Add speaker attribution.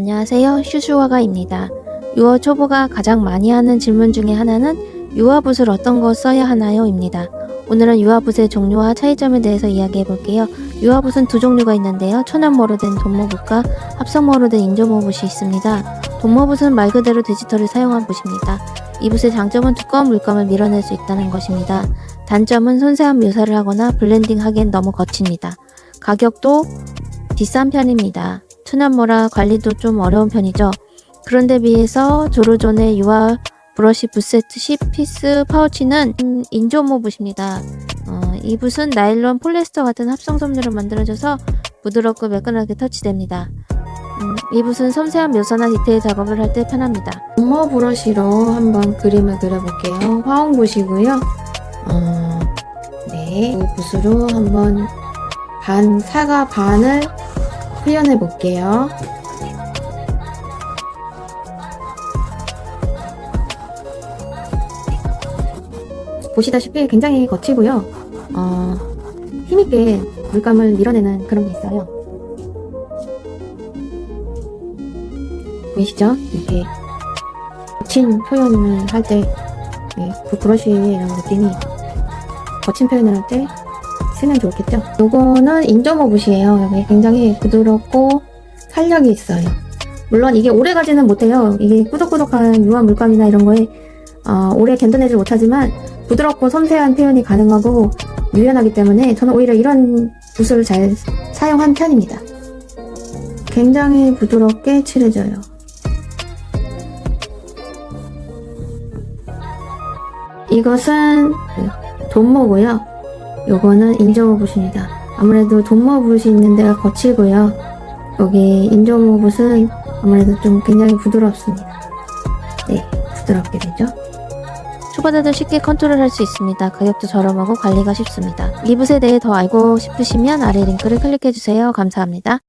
Speaker 1: 안녕하세요. 슈슈화가입니다. 유어 초보가 가장 많이 하는 질문 중에 하나는 유아붓을 어떤 거 써야 하나요? 입니다. 오늘은 유아붓의 종류와 차이점에 대해서 이야기해 볼게요. 유아붓은 두 종류가 있는데요. 천연모로 된 돈모붓과 합성모로 된 인조모붓이 있습니다. 돈모붓은 말 그대로 디지털을 사용한 붓입니다. 이 붓의 장점은 두꺼운 물감을 밀어낼 수 있다는 것입니다. 단점은 손세한 묘사를 하거나 블렌딩 하기엔 너무 거칩니다. 가격도 비싼 편입니다. 천연모라 관리도 좀 어려운 편이죠. 그런데 비해서 조르존의 유화 브러쉬 붓세트 10피스 파우치는 음, 인조모 붓입니다. 어, 이 붓은 나일론, 폴리에스터 같은 합성 섬유로 만들어져서 부드럽고 매끈하게 터치됩니다. 음, 이 붓은 섬세한 묘사나 디테일 작업을 할 때 편합니다. 모 브러쉬로 한번 그림을 그려볼게요. 화홍 붓이고요. 어, 네, 이 붓으로 한번 반 사과 반을 표현해 볼게요. 보시다시피 굉장히 거치고요. 어, 힘있게 물감을 밀어내는 그런 게 있어요. 보이시죠? 이렇게 거친 표현을 할 때, 네, 그 브러쉬의 이런 느낌이 거친 표현을 할 때 쓰면 좋겠죠? 요거는 인조모 붓이에요. 여기 굉장히 부드럽고 탄력이 있어요. 물론 이게 오래 가지는 못해요. 이게 꾸덕꾸덕한 유화 물감이나 이런 거에 어, 오래 견뎌내지 못하지만 부드럽고 섬세한 표현이 가능하고 유연하기 때문에 저는 오히려 이런 붓을 잘 사용한 편입니다. 굉장히 부드럽게 칠해져요. 이것은 돈모고요. 요거는 인조모 붓입니다. 아무래도 돈모 붓이 있는 데가 거칠고요. 여기 인조모 붓은 아무래도 좀 굉장히 부드럽습니다. 네, 부드럽게 되죠. 초보자들 쉽게 컨트롤할 수 있습니다. 가격도 저렴하고 관리가 쉽습니다. 이 붓에 대해 더 알고 싶으시면 아래 링크를 클릭해주세요. 감사합니다.